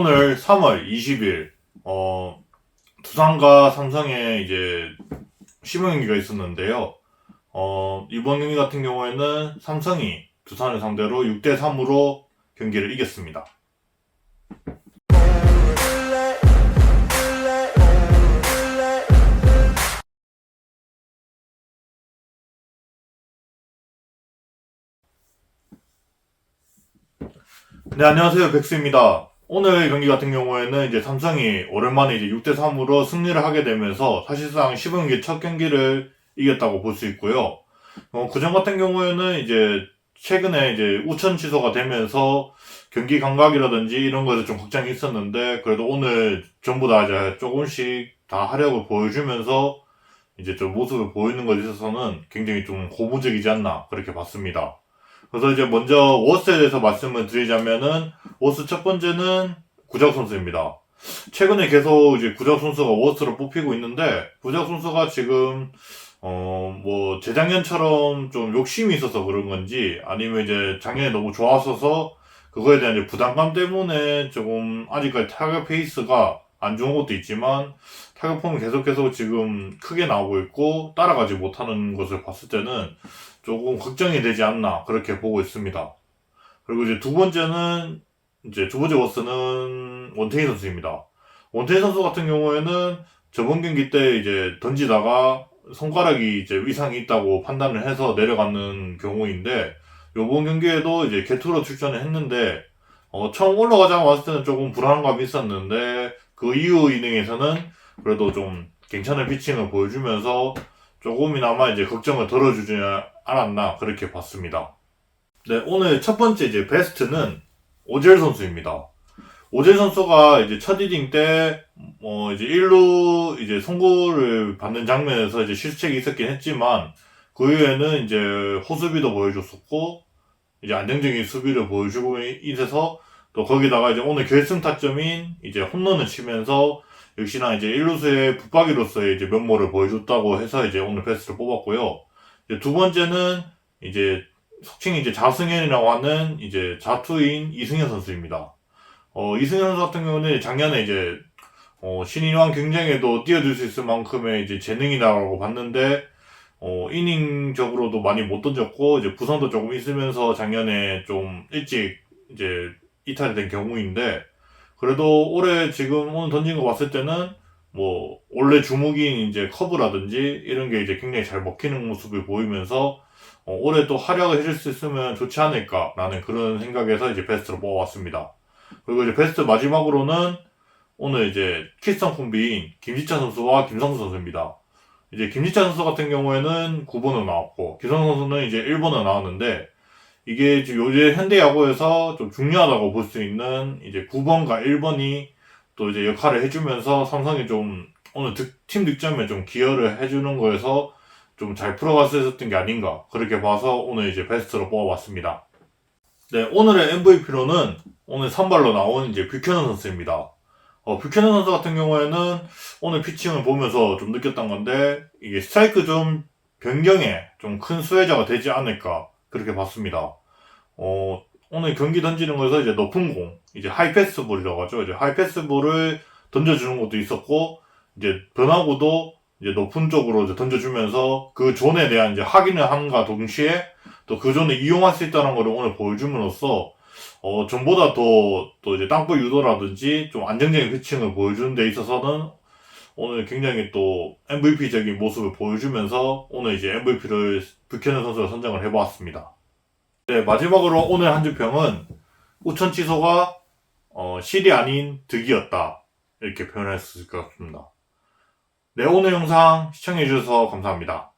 오늘 3월 20일, 어, 두산과 삼성의 이제 시범 경기가 있었는데요. 어, 이번 경기 같은 경우에는 삼성이 두산을 상대로 6대 3으로 경기를 이겼습니다. 네, 안녕하세요. 백수입니다. 오늘 경기 같은 경우에는 이제 삼성이 오랜만에 이제 6대3으로 승리를 하게 되면서 사실상 시범 경기 첫 경기를 이겼다고 볼 수 있고요. 어, 그전 같은 경우에는 이제 최근에 이제 우천 취소가 되면서 경기 감각이라든지 이런 거에서 좀 걱정이 있었는데 그래도 오늘 전부 다 이제 조금씩 다 화력을 보여주면서 이제 좀 모습을 보이는 것에 있어서는 굉장히 좀 고무적이지 않나 그렇게 봤습니다. 그래서 이제 먼저 워스에 대해서 말씀을 드리자면은 워스 첫 번째는 구작 선수입니다. 최근에 계속 이제 구작 선수가 워스로 뽑히고 있는데 구작 선수가 지금 어 뭐 재작년처럼 좀 욕심이 있어서 그런 건지 아니면 이제 작년에 너무 좋았어서 그거에 대한 이제 부담감 때문에 조금 아직까지 타격 페이스가 안 좋은 것도 있지만 타격 폼이 계속해서 지금 크게 나오고 있고 따라가지 못하는 것을 봤을 때는 조금 걱정이 되지 않나 그렇게 보고 있습니다. 그리고 이제 두 번째는 이제 두 번째 워스는 원태인 선수입니다. 원태인 선수 같은 경우에는 저번 경기 때 이제 던지다가 손가락이 이제 위상이 있다고 판단을 해서 내려가는 경우인데 요번 경기에도 이제 개투로 출전을 했는데 어, 처음 올라가자마자 왔을 때는 조금 불안감이 있었는데 그 이후 이닝에서는 그래도 좀 괜찮은 피칭을 보여주면서 조금이나마 이제 걱정을 덜어주지 않았나 그렇게 봤습니다. 네, 오늘 첫 번째 이제 베스트는 오젤 선수입니다. 오젤 선수가 이제 첫 이닝 때, 어, 이제 1루 이제 송구를 받는 장면에서 이제 실책이 있었긴 했지만, 그 이후에는 이제 호수비도 보여줬었고, 이제 안정적인 수비를 보여주고 있어서, 또 거기다가 이제 오늘 결승 타점인 이제 홈런을 치면서, 역시나 이제 1루수의 붙박이로서의 이제 면모를 보여줬다고 해서 이제 오늘 베스트를 뽑았고요. 이제 두 번째는 이제 속칭 이제 자승현이라고 하는 이제 자투인 이승현 선수입니다. 어, 이승현 선수 같은 경우는 작년에 이제 어, 신인왕 경쟁에도 뛰어들 수 있을 만큼의 이제 재능이라고 봤는데 어, 이닝적으로도 많이 못 던졌고 이제 부상도 조금 있으면서 작년에 좀 일찍 이제 이탈이 된 경우인데 그래도 올해 지금 오늘 던진 거 봤을 때는 뭐 원래 주목인 이제 커브라든지 이런 게 이제 굉장히 잘 먹히는 모습을 보이면서 어, 올해 또 활약을 해줄 수 있으면 좋지 않을까라는 그런 생각에서 이제 베스트로 뽑아왔습니다. 그리고 이제 베스트 마지막으로는 오늘 이제 키스턴 콤비인 김지찬 선수와 김성수 선수입니다. 이제 김지찬 선수 같은 경우에는 9번으로 나왔고 김성수 선수는 이제 1번으로 나왔는데 이게 지금 요즘 현대 야구에서 좀 중요하다고 볼 수 있는 이제 9번과 1번이 또 이제 역할을 해주면서 삼성이 좀 오늘 득, 팀 득점에 좀 기여를 해주는 거에서 좀 잘 풀어갔었던 게 아닌가 그렇게 봐서 오늘 이제 베스트로 뽑아봤습니다. 네 오늘의 MVP로는 오늘 선발로 나온 이제 뷰캐넌 선수입니다. 어, 뷰캐넌 선수 같은 경우에는 오늘 피칭을 보면서 좀 느꼈던 건데 이게 스트라이크 좀 변경에 좀 큰 수혜자가 되지 않을까 그렇게 봤습니다. 어, 오늘 경기 던지는 거에서 이제 높은 공, 이제 하이패스 볼이라고 하죠. 이제 하이패스 볼을 던져주는 것도 있었고, 이제 변화구도 이제 높은 쪽으로 이제 던져주면서 그 존에 대한 이제 확인을 함과 동시에 또 그 존을 이용할 수 있다는 걸 오늘 보여줌으로써 어, 전보다 더, 또 이제 땅볼 유도라든지 좀 안정적인 피칭을 보여주는 데 있어서는 오늘 굉장히 또 MVP적인 모습을 보여주면서 오늘 이제 MVP를 뷰캐넌 선수가 선정을 해보았습니다. 네, 마지막으로 오늘 한 주평은 우천 취소가 어, 실이 아닌 득이었다. 이렇게 표현할 수 있을 것 같습니다. 네, 오늘 영상 시청해주셔서 감사합니다.